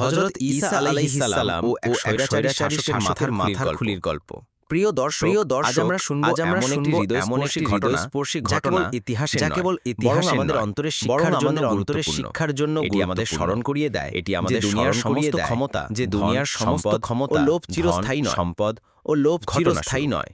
হজরত ঈসা আলাইহিসসালাম ও এক স্বৈরাচারী শাসকের মাথার মাথার খুলির গল্প। প্রিয় দর্শক প্রিয় দর্শক আমরা শুনব আজ আমরা শুনব এমন একটি ঘটনা হৃদয়স্পর্শী ঘটনা ইতিহাসের যা কেবল বরং ইতিহাসের আমাদের বরং শিক্ষার জন্য অন্তরের শিক্ষার জন্য এটি আমাদের স্মরণ করিয়ে দেয় এটি আমাদের দুনিয়ার সমস্ত ক্ষমতা যে দুনিয়ার সমস্ত সম্পদ ক্ষমতা লোভ চিরস্থায়ী নয়। সম্পদ ও লোভ চিরস্থায়ী নয়।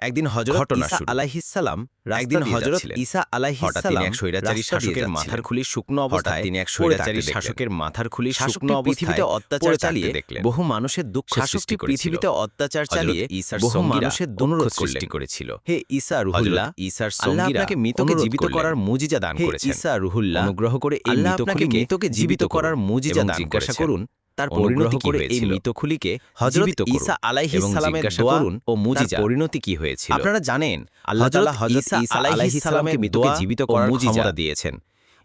একদিন হজরত ঈসা। আলাইহিসসালাম একদিন হজরত ঈসা আলাইহিসসালাম এক স্বৈরাচারী শাসকের মাথার খুলি শুকনো অবস্থায় তিনি এক স্বৈরাচারী শাসকের মাথার খুলি শুকনো পৃথিবীতে অত্যাচার চালিয়ে দেখলেন বহু মানুষের দুঃখ সৃষ্টি। পৃথিবীতে অত্যাচার চালিয়ে ঈসার বহু সঙ্গীরা মানুষের অনুরোধ সৃষ্টি করেছিল। হে ঈসা রুহুল্লাহ ঈসার সঙ্গীরা আপনাকে মৃতকে জীবিত করার মুজিজা দান করেছেন ঈসা রুহুল্লাহ অনুগ্রহ করে এই আপনাকে মৃতকে জীবিত করার মুজিজা দান জিজ্ঞাসা। করুন তার পরিণতি কি এই মৃতখুলিকে হযরত ঈসা এবং আলাইহিসসালামের দোয়া করুন ও তার মুজিজা পরিণতি কি হয়েছিল? আপনারা জানেন আল্লাহ তাআলা হযরত ঈসা আলাইহিসসালামকে আলাইহিসসালামকে মৃতকে জীবিত করার ক্ষমতা দিয়েছেন।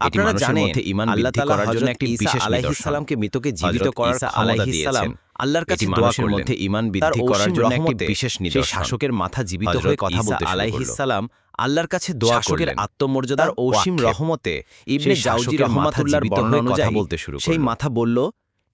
আপনারা জানেন ঈমান আল্লাহ বৃদ্ধি তাআলা করার জন্য হযরত একটি ঈসা বিশেষ নিদর্শন। আলাইহিসসালামকে মৃতকে জীবিত করার ক্ষমতা দিয়েছেন। আল্লাহর কাছে দোয়া করলেন। মধ্যে ঈমান বৃদ্ধি করার জন্য একটি বিশেষ নিদর্শন। শাসকের মাথা জীবিত হয়ে কথা বলতে শুরু করল। আলাইহিসসালাম আল্লাহর কাছে দোয়া করলেন। আত্মমর্যাদার তার অসীম রহমতে ইবনে জাউজি রহমাতুল্লাহর বর্ণনা অনুযায়ী বলতে শুরু সেই মাথা বলল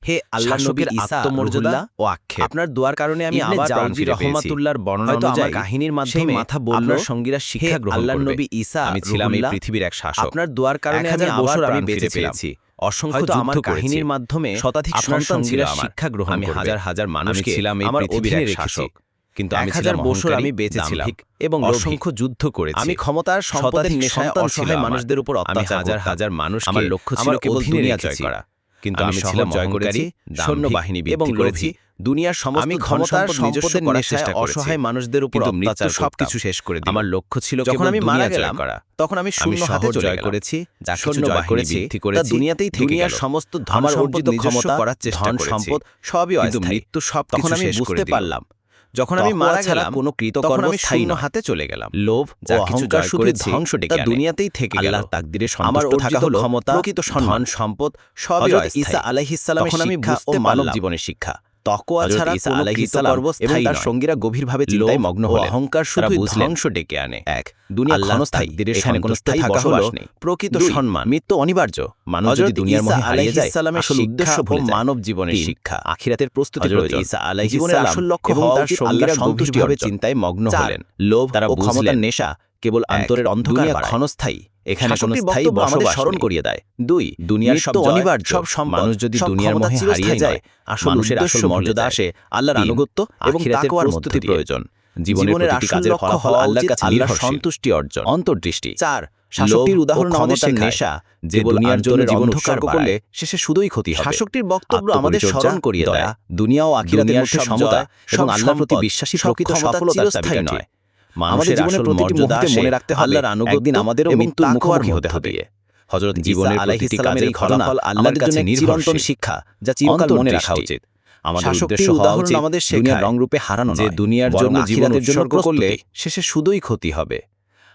হে আল্লাহ নবীর আত্মমর্যাদা ও আক্ষেপ। আপনার দোয়ার কারণে আমি আবার জাউজি রহমাতুল্লাহর বর্ণনা অনুযায়ী কাহিনীর মাধ্যমে মাথা বলল আপনার সঙ্গীরা শিক্ষা গ্রহণ আল্লাহর করবে। নবী ঈসা আমি ছিলাম এই পৃথিবীর এক শাসক। আপনার দোয়ার কারণে আমি আবার আমি বেঁচে পেয়েছি। ছিলাম। অসংখ্য আমার কাহিনীর মাধ্যমে শতাধিক আপনার সন্তান ছিল সঙ্গীরা শিক্ষা গ্রহণ আমি হাজার হাজার মানুষকে ছিলাম এই পৃথিবীর এক শাসক। কিন্তু আমি হাজার বছর আমি অহংকারী, বেঁচে ছিলাম এবং অসংখ্য যুদ্ধ করেছি। আমি ক্ষমতার সম্পদের নেশায় অসহায় মানুষদের উপর অত্যাচার হাজার হাজার মানুষ আমার লক্ষ্য ছিল কেবল দুনিয়া জয় করা। কিন্তু আমি ছিলাম জয় সৈন্যবাহিনী এবং করেছি। দুনিয়ার সমস্ত আমি ক্ষমতার সম্পদ সম্পদের করার নেশায় চেষ্টা করেছি। অসহায় মানুষদের উপর অত্যাচার সবকিছু শেষ করে দিই আমার লক্ষ্য ছিল যখন আমি মারা গেলাম করা। তখন আমি শূন্য হাতে জয়। করেছি, যা সৈন্য কিছু জয় করেছি তা করেছি, দুনিয়াতেই থেকে দুনিয়ার। সমস্ত ধন সম্পদ নিজস্ব ক্ষমতা করার চেষ্টা ধন করেছি। সম্পদ সবই কিন্তু মৃত্যু সব তখন আমি বুঝতে পারলাম যখন আমি মারা গেলাম কোনো কৃতকর্ম স্থায়ী শূন্য হাতে চলে গেলাম লোভ যা কিছু জয় শুধু করেছি ধ্বংস ডেকে আনে। দুনিয়াতেই থেকে গেল আল্লাহর তাকদিরে আমার সন্তুষ্ট থাকা অর্জিত হলো ক্ষমতা প্রকৃত সম্মান। সম্পদ সবই। ঈসা আলাইহিস সালামের শিক্ষা ও মানব জীবনের শিক্ষা ছাড়া কোনো তার সঙ্গীরা গভীরভাবে চিন্তায় মগ্ন ও হলেন। অহংকার তারা ধ্বংস ডেকে আনে। এক দুনিয়া ক্ষণস্থায়ী এখানে কোনো স্থায়ী বসবাস নেই। প্রকৃত সম্মান। মৃত্যু অনিবার্য। মানুষ যদি দুনিয়ার মোহে হারিয়ে যায় আসল উদ্দেশ্য ভুলে মানব জীবনের শিক্ষা। আখিরাতের প্রস্তুতি প্রয়োজন। ঈসা জীবনের আসল লক্ষ্য হওয়া তার সঙ্গীরা সন্তুষ্টি গভীরভাবে চিন্তায় মগ্ন হলেন। লোভ তারা ক্ষমতার নেশা কেবল এক, অন্তরের অন্ধকার ক্ষণস্থায়ী এখানে কোনো স্থায়ী বসবাস স্মরণ করিয়ে দেয়। দুই দুনিয়ার সব অনিবার্য সব মানুষ যদি দুনিয়ার মোহে হারিয়ে যায় আসল মানুষের আসল মর্যাদা আসে আল্লাহর আনুগত্য এবং তাকওয়ার মধ্য প্রস্তুতি প্রয়োজন। জীবনের আসল কাজের লক্ষ্য হওয়া আল্লাহর কাছে আল্লাহর। সন্তুষ্টি অর্জন। অন্তর্দৃষ্টি। চার শাসকটির উদাহরণ আমাদের নেশা যে দুনিয়ার জন্য জীবন উৎসর্গ করলে শেষে শুধুই ক্ষতি হবে। শাসকটির বক্তব্য আমাদের স্মরণ করিয়ে দয়া, দুনিয়া ও আখিরাতের মধ্যে সমতা এবং আল্লাহর প্রতি বিশ্বাসী প্রকৃত সফলতার চিরস্থায়ী নয়। মানুষের আসল মর্যাদা মনে রাখতে হবে আল্লাহর আনুগত্য আমাদেরও এবং মৃত্যুর মুখোমুখি হতে হবে। হযরত জীবনের জীবনের প্রতিটি কাজের ফলাফল আল্লাহর কাছে নির্ভরশীল। শিক্ষা যা চিরকাল মনে রাখা উচিত। আমাদের উদ্দেশ্য হওয়া উচিত আমাদের শেখায় রংরূপে হারানো যে নয়, দুনিয়ার জন্য জীবন জন্য উৎসর্গ করলে শেষে শুধুই ক্ষতি হবে।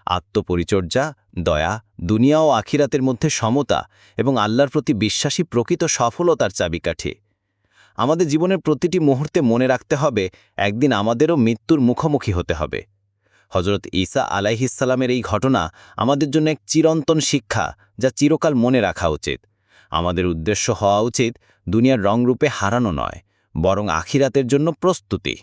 আত্মপরিচর্যা দয়া দুনিয়া ও আখিরাতের মধ্যে সমতা এবং আল্লাহর প্রতি বিশ্বাসী প্রকৃত সফলতার চাবিকাঠি। আমাদের জীবনের প্রতিটি মুহূর্তে মনে রাখতে হবে একদিন আমাদেরও মৃত্যুর মুখোমুখি হতে হবে। হজরত ঈসা আলাইহিসালামের এই ঘটনা আমাদের জন্য এক চিরন্তন শিক্ষা যা চিরকাল মনে রাখা উচিত। আমাদের উদ্দেশ্য হওয়া উচিত দুনিয়ার রংরূপে হারানো নয়, বরং আখিরাতের জন্য প্রস্তুতি।